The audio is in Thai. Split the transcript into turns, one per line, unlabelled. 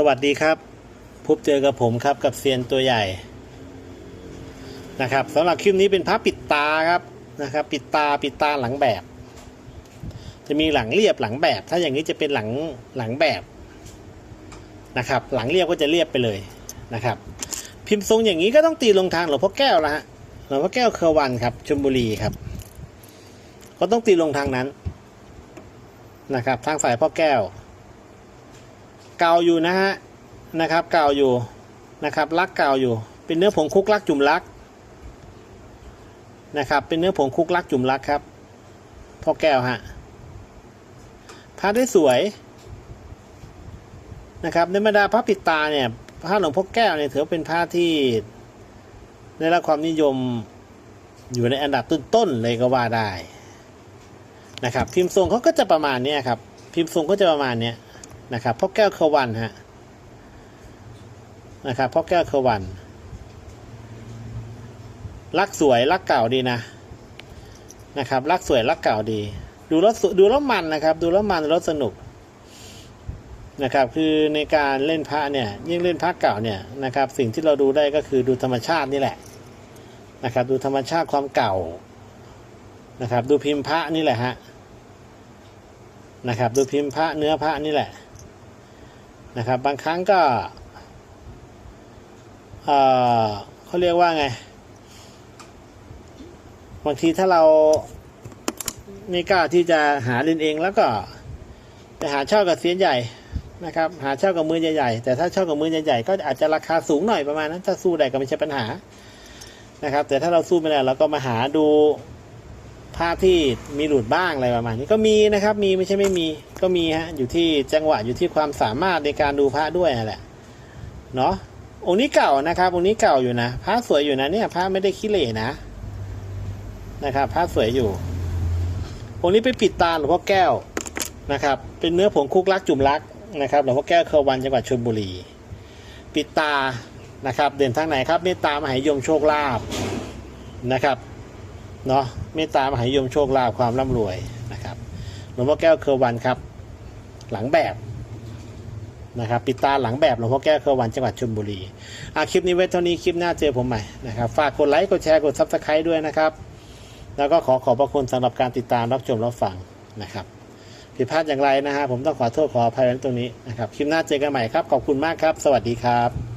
สวัสดีครับ พบเจอกับผมครับกับเซียนตัวใหญ่นะครับสำหรับคลิปนี้เป็นพระปิดตาครับนะครับ ปิดตาปิดตาหลังแบบ จะมีหลังเรียบหลังแบบ ถ้าอย่างนี้จะเป็นหลังหลังแบบนะครับ หลังเรียบก็จะเรียบไปเลยนะครับ พิมพ์ทรงอย่างนี้ก็ต้องตีลงทางหลวงพ่อแก้วละฮะหลวงพ่อแก้วเคอร์วันครับชลบุรีครับ ก็ต้องตีลงทางนั้นนะครับ ทางสายพ่อแก้ว เก่าอยู่นะฮะนะครับเก่าอยู่นะครับลักเก่าอยู่ เป็นเนื้อผงคุกลักจุ่มลักนะครับเป็นเนื้อผงคุกลักจุ่มลักครับพ่อแก้วฮะพระได้สวยนะครับในบรรดาพระปิดตาเนี่ยพระหลวงพ่อแก้วเนี่ยถือว่าเป็นพระที่ได้รับความนิยมอยู่ในอันดับต้นๆเลยก็ว่าได้นะครับพิมพ์ทรงเขาก็จะประมาณนี้ครับพิมพ์ทรงก็จะประมาณนี้ นะครับพ่อแก้วเคอวันฮะนะครับพ่อแก้วเคอวัน รักสวยรักเก่าดีนะนะครับ รักสวยรักเก่าดี ดูแล้วสดูแล้วมันนะครับ ดูแล้วมันแล้วสนุกนะครับคือในการเล่นพระเนี่ยยิ่งเล่นพระเก่าเนี่ยนะครับสิ่งที่เราดูได้ก็คือดูธรรมชาตินี่แหละนะครับดูธรรมชาติความเก่านะครับดูพิมพ์พระนี่แหละฮะนะครับดูพิมพ์พระเนื้อพระนี่แหละ นะครับบางครั้งก็เอ่อเขาเรียกว่าไง บางทีถ้าเราไม่กล้าที่จะหาเล่นเองแล้วก็ไปหาเช่ากับเสียนใหญ่นะครับ หาเช่ากับมือใหญ่ๆแต่ถ้าเช่ากับมือใหญ่ๆก็อาจจะราคาสูงหน่อยประมาณนั้นถ้าสู้ได้ก็ไม่ใช่ปัญหานะครับ แต่ถ้าเราสู้ไม่ได้เราก็มาหาดู ภาพที่มีหลุดบ้างอะไรประมาณนี้ก็มีนะครับ มีไม่ใช่ไม่มีก็มีฮะอยู่ที่จังหวะอยู่ที่ความสามารถในการดูพระด้วยนั่แหละเนาะองค์นี้เก่านะครับองค์นี้เก่าอยู่นะพระสวยอยู่นะเนี่ยพระไม่ได้ขี้เหร่นะนะครับพระสวยอยู่องค์นี้ไปปิดตาหลวงพ่อแก้วนะครับ เป็นเนื้อผงคุกลักจุ่มลักนะครับหลวงพ่อแก้วเคอวันจังหวัดชลบุรี ปิดตานะครับ เด่นทางไหนครับเมตตามหายมโชคลาภนะครับเนาะ เมตตามหานิยมโชคลาภความร่ำรวยนะครับหลวงพ่อแก้วเคอวันครับ หลังแบบนะครับปิดตาหลังแบบหลวงพ่อแก้วเคอวันจังหวัดชลบุรีอาคลิปนี้ไว้เท่านี้คลิปหน้าเจอผมใหม่นะครับฝากกดไลค์กดแชร์กดซับสไครต์ด้วยนะครับ แล้วก็ขอขอบพระคุณสำหรับการติดตามรับชมรับฟังนะครับผิดพลาดอย่างไรนะฮะผมต้องขอโทษขออภัยในตรงนี้นะครับคลิปหน้าเจอกันใหม่ครับขอบคุณมากครับ สวัสดีครับ